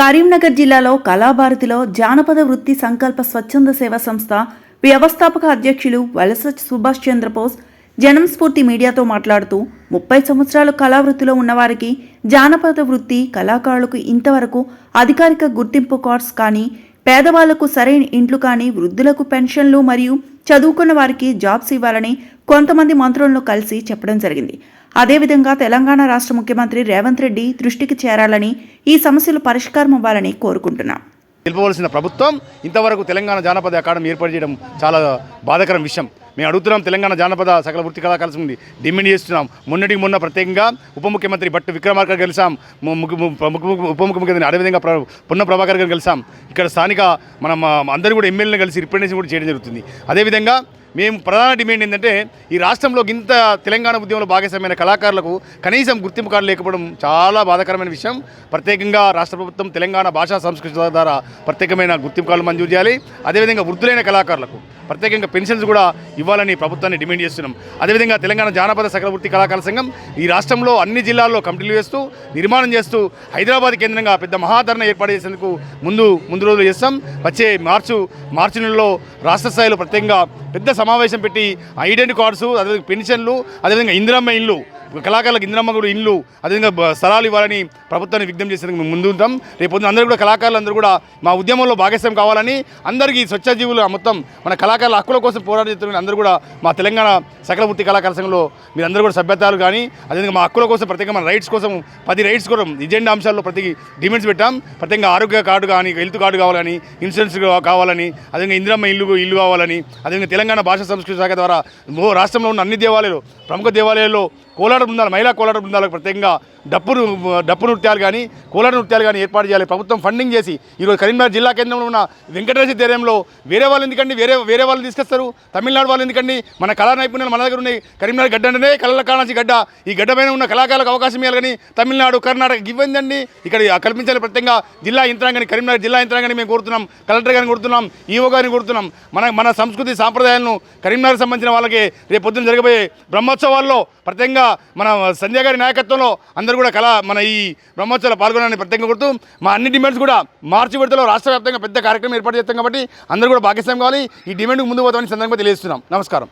కరీంనగర్ జిల్లాలో కళాభారతిలో జానపద వృత్తి సంకల్ప స్వచ్ఛంద సేవా సంస్థ వ్యవస్థాపక అధ్యక్షులు వలస సుభాష్ చంద్రబోస్ జనం స్ఫూర్తి మీడియాతో మాట్లాడుతూ ముప్పై సంవత్సరాలు కళావృత్తిలో ఉన్నవారికి జానపద వృత్తి కళాకారులకు ఇంతవరకు అధికారిక గుర్తింపు కార్డ్స్ కానీ పేదవాళ్ళకు సరైన ఇండ్లు కానీ వృద్ధులకు పెన్షన్లు మరియు చదువుకున్న వారికి జాబ్స్ ఇవ్వాలని కొంతమంది మంత్రులను కలిసి చెప్పడం జరిగింది. అదేవిధంగా తెలంగాణ రాష్ట్ర ముఖ్యమంత్రి రేవంత్ రెడ్డి దృష్టికి చేరాలని ఈ సమస్యలు పరిష్కారం అవ్వాలని కోరుకుంటున్నాం. నిలపవలసిన ప్రభుత్వం ఇంతవరకు తెలంగాణ జానపద అకాడమీ ఏర్పాటు చేయడం చాలా బాధాకరం విషయం. మేము అడుగుతున్నాం తెలంగాణ జానపద సకల వృత్తి కళాకారులు నుండి. డిమాండ్ చేస్తున్నాం. మొన్నటికి మొన్న ప్రత్యేకంగా ఉప ముఖ్యమంత్రి భట్టి విక్రమార్క కలిసాం ము- ఉప ముఖ్యమంత్రి అదేవిధంగా పొన్న ప్రభాకర్ గారు కలిసాం ఇక్కడ స్థానిక మనం అందరూ కూడా ఎమ్మెల్యేని కలిసి రిప్రజెంటేషన్ కూడా చేయడం జరుగుతుంది. అదేవిధంగా మేము ప్రధాన డిమాండ్ ఏంటంటే ఈ రాష్ట్రంలో ఇంత తెలంగాణ ఉద్యమంలో భాగస్వామ్యమైన కళాకారులకు కనీసం గుర్తింపు కార్డు లేకపోవడం చాలా బాధాకరమైన విషయం. ప్రత్యేకంగా రాష్ట్ర ప్రభుత్వం తెలంగాణ భాషా సంస్కృతి ద్వారా ప్రత్యేకమైన గుర్తింపు కార్డులు మంజూరు చేయాలి. అదేవిధంగా వృద్ధులైన కళాకారులకు ప్రత్యేకంగా పెన్షన్స్ కూడా ఇవ్వాలని ప్రభుత్వాన్ని డిమాండ్ చేస్తున్నాం. అదేవిధంగా తెలంగాణ జానపద సకలవృత్తి కళాకారుల సంఘం ఈ రాష్ట్రంలో అన్ని జిల్లాల్లో కమిటీలు వేస్తూ నిర్మాణం చేస్తూ హైదరాబాద్ కేంద్రంగా పెద్ద మహాధరణ ఏర్పాటు చేసేందుకు ముందు ముందు రోజులు చేస్తాం. వచ్చే మార్చు మార్చి నెలలో రాష్ట్ర స్థాయిలో ప్రత్యేకంగా పెద్ద సమావేశం పెట్టి ఐడెంటి కార్డ్స్ అదేవిధంగా పెన్షన్లు అదేవిధంగా ఇందిరమ్మ ఇల్లు కళాకారులకు ఇందిరమ్మ కూడా ఇల్లు అదేవిధంగా స్థలాలు ఇవ్వాలని ప్రభుత్వాన్ని విజ్ఞప్తి చేసేందుకు మేము ముందు ఉంటాం. రేపు పొద్దున్న అందరూ కూడా కళాకారులందరూ కూడా మా ఉద్యమంలో భాగస్వామ్యం కావాలని అందరికీ స్వచ్ఛజీవులు మొత్తం మన కళాకారుల హక్కుల కోసం పోరాడుతున్న అందరూ కూడా మా తెలంగాణ సకల వృత్తి కళాకార సంఘంలో మీరందరూ కూడా సభ్యతాలు కానీ అదేవిధంగా మా హక్కుల కోసం ప్రత్యేకంగా మన రైట్స్ కోసం పది రైట్స్ కోసం ఎజెండా అంశాల్లో ప్రతి డిమాండ్స్ పెట్టాం. ప్రత్యేకంగా ఆరోగ్య కార్డు కానీ హెల్త్ కార్డు కావాలని ఇన్సూరెన్స్ కావాలని అదేవిధంగా ఇందిరమ్మ ఇల్లు ఇల్లు కావాలని అదేవిధంగా తెలంగాణ భాషా సంస్కృతి శాఖ ద్వారా రాష్ట్రంలో ఉన్న అన్ని దేవాలయాలు ప్రముఖ దేవాలయాల్లో కోలాట బృందాలు మహిళా కోలాట బృందాలకు ప్రత్యేకంగా డప్పు డప్పు నృత్యాలు కానీ కూల నృత్యాలు కానీ ఏర్పాటు చేయాలి. ప్రభుత్వం ఫండింగ్ చేసి ఈరోజు కరీంనగర్ జిల్లా కేంద్రంలో ఉన్న వెంకటేశ్వర ధైర్యంలో వేరే వాళ్ళు ఎందుకండి? వేరే వేరే వాళ్ళు తీసుకొస్తారు. తమిళనాడు వాళ్ళు ఎందుకండి? మన కళా నైపుణ్యాలు మన దగ్గర ఉన్నాయి. కరీంనగర్ గడ్డ అంటేనే కళల కాణాచి గడ్డ. ఈ గడ్డ పైన ఉన్న కళాకారులకు అవకాశం ఇవ్వాలి కానీ తమిళనాడు కర్ణాటక ఇవ్వండి ఇక్కడ కల్పించాలి ప్రత్యేకంగా జిల్లా యంత్రాంగాన్ని కరీంనగర్ జిల్లా యంత్రాంగాన్ని మేము కోరుతున్నాం. కలెక్టర్ గారిని కోరుతున్నాం. ఈఓ గారిని కోరుతున్నాం. మన మన సంస్కృతి సాంప్రదాయాలను కరీంనగర్ సంబంధించిన వాళ్ళకి రేపు పొద్దున జరగబోయే బ్రహ్మోత్సవాల్లో ప్రత్యేకంగా మన సంధ్య గారి నాయకత్వంలో అందరూ అందరూ కూడా కళ మన ఈ బ్రహ్మోత్సవాలు పాల్గొనాలని ప్రత్యేకంగా కొడుతూ మా అన్ని డిమాండ్స్ కూడా మార్చి విడతలో రాష్ట్ర వ్యాప్తంగా పెద్ద కార్యక్రమం ఏర్పాటు చేస్తాం కాబట్టి అందరూ కూడా భాగస్వామ్యం కావాలి. ఈ డిమాండ్కి ముందు పోతామని సందర్భంగా తెలియజేస్తున్నాం. నమస్కారం.